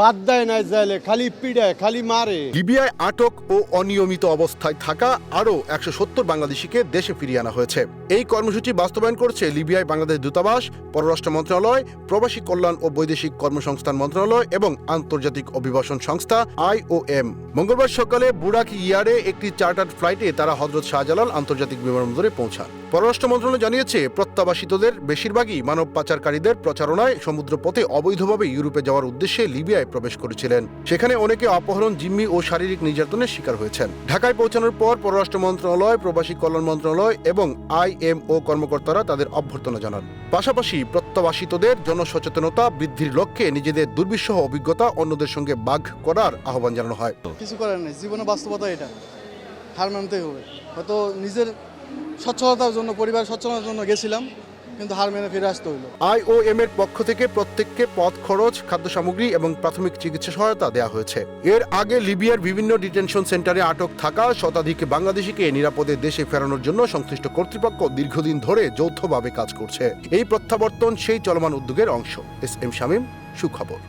বাদ দেয় না যাইলে খালি পিড়ায়, খালি মারে। লিবিয়ায় আটক ও অনিয়মিত অবস্থায় থাকা আরও একশো সত্তর বাংলাদেশিকে দেশে ফিরিয়ে আনা হয়েছে। এই কর্মসূচি বাস্তবায়ন করছে লিবিয়ায় বাংলাদেশ দূতাবাস, পররাষ্ট্র মন্ত্রণালয়, প্রবাসী কল্যাণ ও বৈদেশিক কর্মসংস্থান মন্ত্রণালয় এবং আন্তর্জাতিক অভিবাসন সংস্থা আইওএম মঙ্গলবার সকালে বুড়াক ইয়ারে একটি চার্টার্ড ফ্লাইটে তারা হজরত শাহজালাল আন্তর্জাতিক বিমানবন্দরে পৌঁছান। পররাষ্ট্র মন্ত্রণালয় জানিয়েছে, প্রত্যাবাসিতদের বেশিরভাগই মানব পাচারকারীদের প্রচারণায় সমুদ্রপথে অবৈধভাবে ইউরোপে যাওয়ার উদ্দেশ্যে লিবিয়ায় প্রবেশ করেছিলেন। সেখানে অনেকে অপহরণ, জিম্মি ও শারীরিক নির্যাতনের শিকার হয়েছেন। ঢাকায় পৌঁছানোর পর পররাষ্ট্র মন্ত্রণালয়, প্রবাসী কল্যাণ মন্ত্রণালয় এবং আইএমও কর্মকর্তারা তাদের অভ্যর্থনা জানান। পাশাপাশি প্রত্যাবাসিতদের জনসচেতনতা বৃদ্ধির লক্ষ্যে নিজেদের দুর্বিষহ অভিজ্ঞতা অন্যদের সঙ্গে বাঘ করার আহ্বান জানানো হয়। কিছু করার নেই জীবনে বাস্তবতা এটা। হার মানতেই হবে। হয়তো নিজের সচ্ছলতার জন্য পরিবার সচ্ছলতার জন্য গেছিলাম, কিন্তু হার মেনে ফিরে আসতে হইল। আইওএম এর পক্ষ থেকে প্রত্যেককে পথ খরচ খাদ্য সামগ্রী এবং প্রাথমিক চিকিৎসা সহায়তা দেওয়া হয়েছে। এর আগে লিবিয়ার বিভিন্ন ডিটেনশন সেন্টারে আটক থাকা শতাধিক বাংলাদেশিকে নিরাপদে দেশে ফেরানোর জন্য সংশ্লিষ্ট কর্তৃপক্ষ দীর্ঘদিন ধরে যৌথভাবে কাজ করছে। এই প্রত্যাবর্তন সেই চলমান উদ্যোগের অংশ। এস এম শামীম, সুখবর।